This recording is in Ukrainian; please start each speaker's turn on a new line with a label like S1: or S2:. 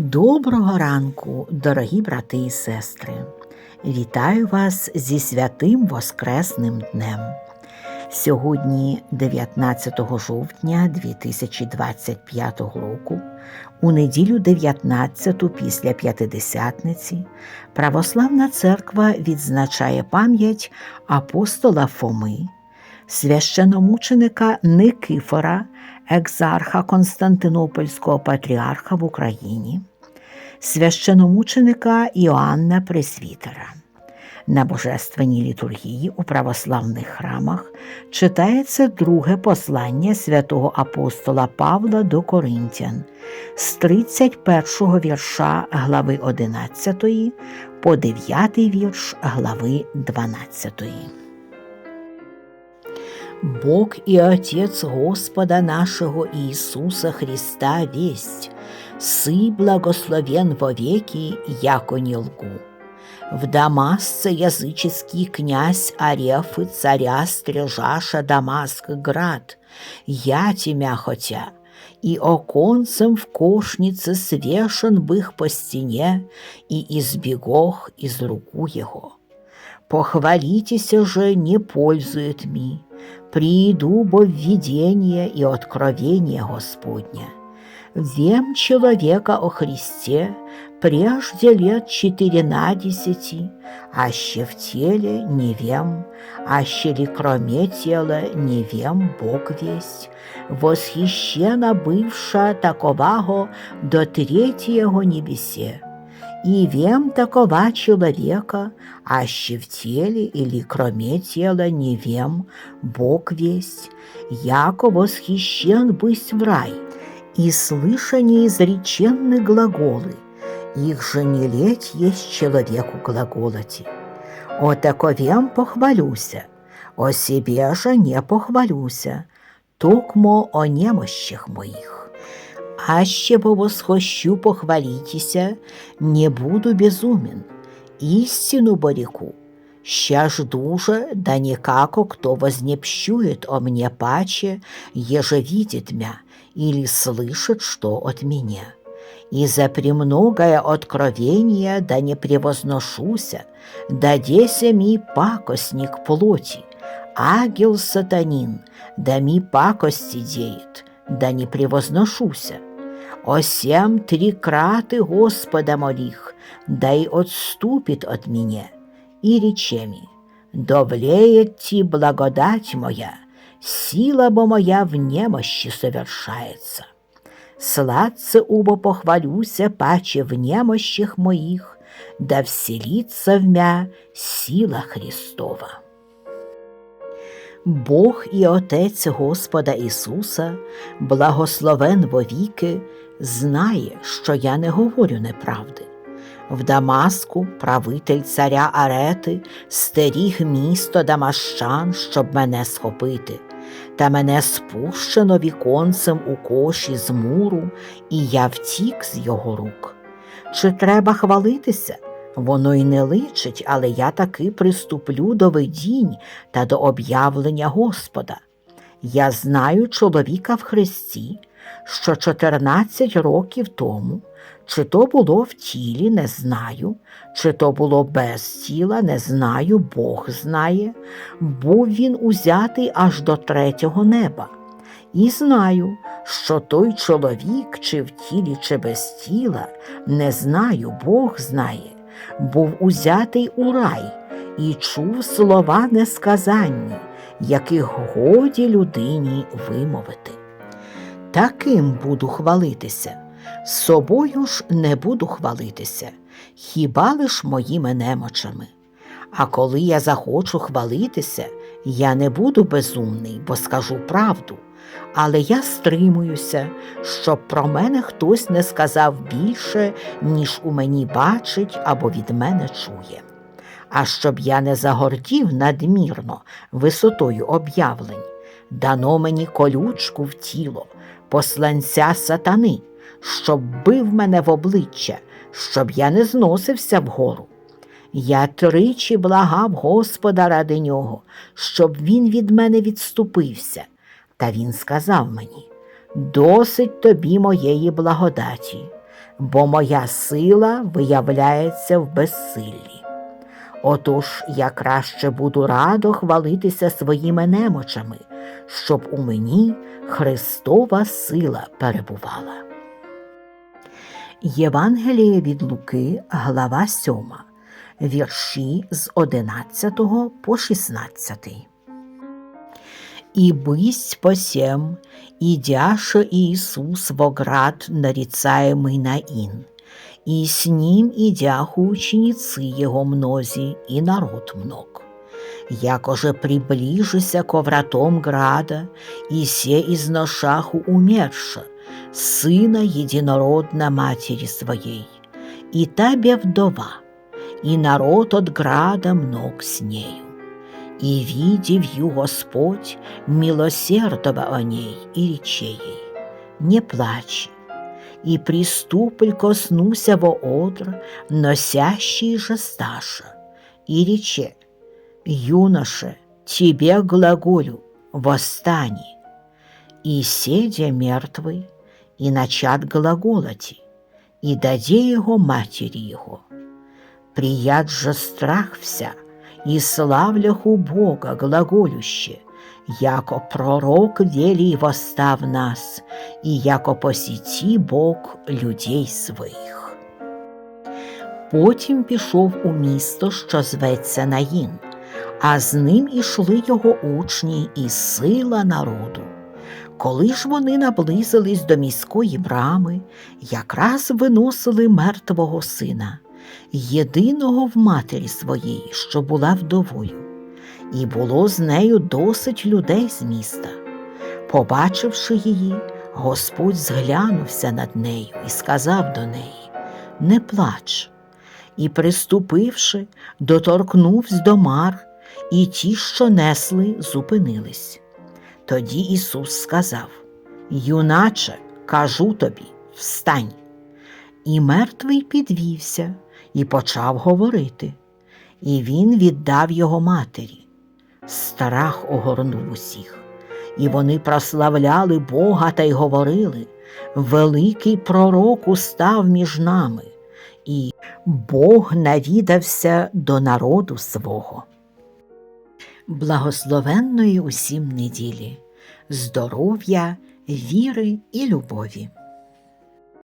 S1: Доброго ранку, дорогі брати і сестри! Вітаю вас зі святим Воскресним днем. Сьогодні, 19 жовтня 2025 року, у неділю 19 після П'ятидесятниці, Православна Церква відзначає пам'ять апостола Фоми, священомученика Никифора, екзарха Константинопольського патріарха в Україні, священомученика Іоанна Пресвітера. На божественній літургії у православних храмах читається друге послання святого апостола Павла до Коринтян з 31 вірша глави 11 по 9 вірш глави 12. Бог и Отец Господа нашего Иисуса Христа весть, Сы благословен во веки, яко не лгу. В Дамасце языческий князь Арефы царя стрежаша Дамаск град, я тебя хотя, и оконцем в кошнице свешен бых по стене, и избегох из руку его. Похвалитеся же не пользует ми, прииду бо введение и откровение Господня. Вем человека о Христе прежде лет четыренадесяти, аще в теле не вем, аще ли кроме тела не вем Бог весть, восхищена бывша таковаго до третьего небесе. И вем такова человека, аще в теле или кроме тела не вем, Бог весть, яко восхищен быть в рай, и слышание изреченны глаголы, их же не леть есть человеку глаголоти. О таковем похвалюся, о себе же не похвалюся, токмо о немощах моих. Аще бо восхощу похвалитеся, не буду безумен, истину бореку. Ща жду же, да никако кто вознепщует о мне паче, еже видит мя или слышит, что от меня. И за премногое откровение да не превозношуся, да деся ми пакостник плоти, агел сатанин, да ми пакости деет, да не превозношуся. Осем три краты Господа молих, да и отступит от меня, и речеми, довлеет ти благодать моя, сила бо моя в немощи совершается. Сладце убо похвалюся паче в немощах моих, да вселится в мя сила Христова. Бог і Отець Господа Ісуса, благословен вовіки, знає, що я не говорю неправди. В Дамаску правитель царя Арети стеріг місто Дамащан, щоб мене схопити, та мене спущено віконцем у коші з муру, і я втік з його рук. Чи треба хвалитися? Воно й не личить, але я таки приступлю до видінь та до об'явлення Господа. Я знаю чоловіка в Христі, що 14 років тому, чи то було в тілі, не знаю, чи то було без тіла, не знаю, Бог знає, був він узятий аж до третього неба. І знаю, що той чоловік, чи в тілі, чи без тіла, не знаю, Бог знає, був узятий у рай і чув слова несказанні, яких годі людині вимовити. Таким буду хвалитися, собою ж не буду хвалитися, хіба лиш моїми немочами. А коли я захочу хвалитися, я не буду безумний, бо скажу правду, але я стримуюся, щоб про мене хтось не сказав більше, ніж у мені бачить або від мене чує. А щоб я не загордів надмірно висотою об'явлень, дано мені колючку в тіло, посланця сатани, щоб бив мене в обличчя, щоб я не зносився вгору. Я тричі благав Господа ради нього, щоб він від мене відступився. Та він сказав мені: досить тобі моєї благодаті, бо моя сила виявляється в безсиллі. Отож я краще буду радо хвалитися своїми немочами, щоб у мені Христова сила перебувала. Євангеліє від Луки, глава 7, вірші з 11 по 16. И бысть посем, идяша Иисус во град, нарицаемый Наин, и с ним идяху ученицы его мнози и народ мног. Якоже приближися ко вратом града, и се изношаху умерша, сына единородна матери своей, и табе вдова, и народ от града мног с нею. И видев ю Господь, милосердова о ней и рече не плачь, и приступль коснуся во одр, носящий же сташа, и рече, юноше, тебе глаголю, восстани, и седя мертвый, и начат глаголати, и даде его матери его. Прият же страх вся, и славлях у Бога глаголюще, яко пророк велий восстав нас, і яко посіті Бог людей своїх. Потім пішов у місто, що зветься Наїн, а з ним ішли його учні і сила народу. Коли ж вони наблизились до міської брами, якраз виносили мертвого сина, єдиного в матері своєї, що була вдовою, і було з нею досить людей з міста. Побачивши її, Господь зглянувся над нею і сказав до неї: Не плач. І, приступивши, доторкнувся до мар, і ті, що несли, зупинились. Тоді Ісус сказав: Юначе, кажу тобі, встань. І мертвий підвівся і почав говорити, і він віддав його матері. Страх огорнув усіх, і вони прославляли Бога та й говорили: Великий пророк устав між нами, і Бог навідався до народу свого. Благословенної усім неділі, здоров'я, віри і любові.